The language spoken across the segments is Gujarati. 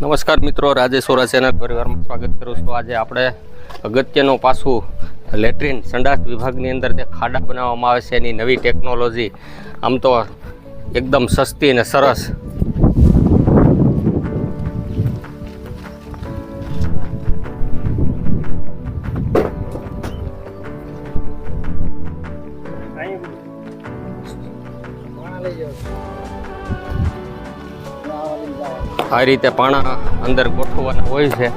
નમસ્કાર મિત્રો રાજેશ્વરા ચેનલ પરિવારમાં સ્વાગત કરું છું. આજે આપણે અગત્યનું પાછું લેટ્રિન સંડાસ વિભાગની અંદર જે ખાડા બનાવવામાં આવે છે, એની નવી ટેકનોલોજી આમ તો એકદમ સસ્તી અને સરસ. આ રીતે પાણા અંદર ગોઠવવાના હોય છે.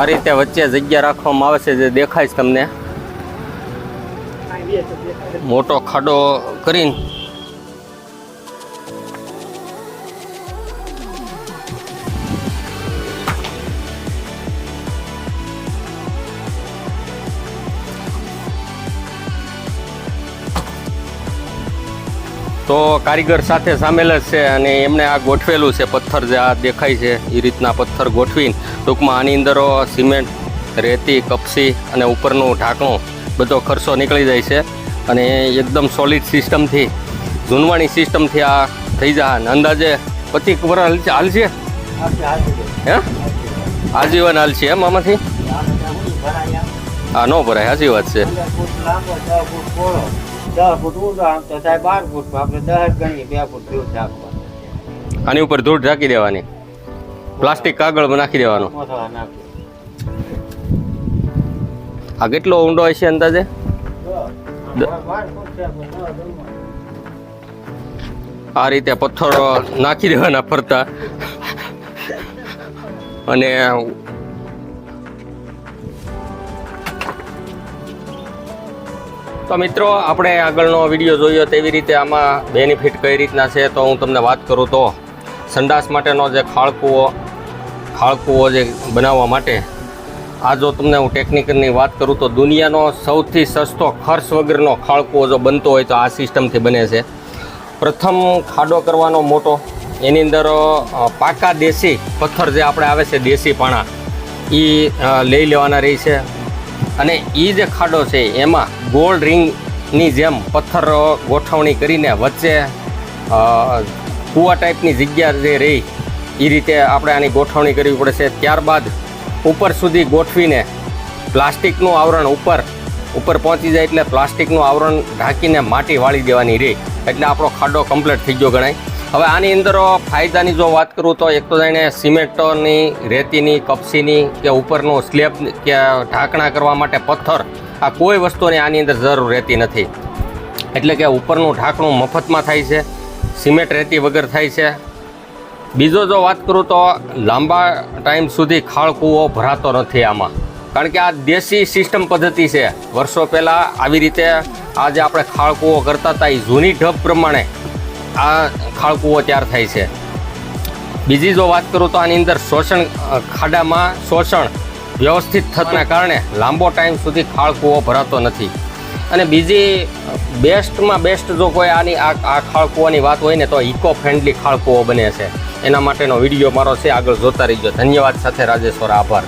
આ રીતે વચ્ચે જગ્યા રાખવામાં આવે છે જે દેખાય છે તમને. મોટો ખાડો કરીને તો કારીગર સાથે સામેલ જ છે અને એમણે આ ગોઠવેલું છે. પથ્થર જે આ દેખાય છે, એ રીતના પથ્થર ગોઠવીને ટૂંકમાં આની અંદર સિમેન્ટ, રેતી, કપસી અને ઉપરનું ઢાંકણું બધો ખર્ચો નીકળી જાય છે અને એકદમ સોલિડ સિસ્ટમથી જૂનવાણી સિસ્ટમથી આ થઈ અને અંદાજે પચીક વર્ષ હાલ છે- હે? આજીવન હાલ છે એમ આમાંથી? હા ન ભરાય સાચી વાત છે. દસ ફૂટ ઊંડો આમ તો થાય બાર ફૂટ આપણે દસ ગણીએ બે ફૂટ દૂર નાખવા આની ઉપર ધૂળ ઢાંકી દેવાની. પ્લાસ્ટિક કાગળ નાખી દેવાનો. આ કેટલો ઊંડો હશે અંદાજે. આ રીતે પથ્થરો નાખી દેવાના ફરતા. અને તો મિત્રો, આપણે આગળનો વીડિયો જોયો તેવી રીતે આમાં બેનિફિટ કઈ રીતના છે તો હું તમને વાત કરું તો સંડાસ માટેનો જે ખાળકૂવો ખાળકૂવો જે બનાવવા માટે, આ જો તમને હું ટેકનિકની વાત કરું તો દુનિયાનો સૌથી સસ્તો ખર્ચ વગરનો ખાળકૂવો જો બનતો હોય તો આ સિસ્ટમથી બને છે. પ્રથમ ખાડો કરવાનો મોટો, એની અંદર પાકા દેશી પથ્થર જે આપણે આવે છે દેશી પાણા એ લઈ લેવાના રહી છે. અને એ જે ખાડો છે, એમાં ગોળ રિંગની જેમ પથ્થર ગોઠવણી કરીને વચ્ચે કૂવા ટાઈપની જગ્યા જે રહી એ રીતે આપણે આની ગોઠવણી કરવી પડશે ત્યારબાદ ઉપર સુધી ગોઠવીને પ્લાસ્ટિકનું આવરણ ઉપર ઉપર પહોંચી જાય એટલે પ્લાસ્ટિકનું આવરણ ઢાંકીને માટી વાળી દેવાની રહી. એટલે આપણો ખાડો કમ્પ્લીટ થઈ ગયો ગણાય. હવે આની અંદર ફાયદાની જો વાત કરું તો એક તો જાણે સિમેન્ટની, રેતીની, કપસીની કે ઉપરનું સ્લેબ કે ઢાંકણા કરવા માટે પથ્થર, આ કોઈ વસ્તુની આની અંદર જરૂર રહેતી નથી. એટલે કે ઉપરનું ઢાંકણું મફતમાં થાય છે, સિમેન્ટ રેતી વગર થાય છે. બીજો જો વાત કરું તો લાંબા ટાઈમ સુધી ખાળ કૂવો ભરાતો નથી આમાં. કારણ કે આ દેશી સિસ્ટમ પદ્ધતિ છે. વર્ષો પહેલાં આવી રીતે આજે આપણે ખાળ કૂવો કરતા હતા. એ જૂની ઢબ પ્રમાણે આ ખાળ તૈયાર થાય છે. બીજી જો વાત કરું તો આની અંદર શોષણ ખાડામાં શોષણ વ્યવસ્થિત થતાના કારણે લાંબો ટાઈમ સુધી ખાળકુઓ ભરાતો નથી. અને બીજી બેસ્ટમાં બેસ્ટ જો કોઈ આની આ આ ખાળ વાત હોય ને તો ઇકો ફ્રેન્ડલી ખાળકુઓ બને છે. એના માટેનો વીડિયો મારો છે. આગળ જોતા રહીજો. ધન્યવાદ સાથે રાજેશ્વર, આભાર.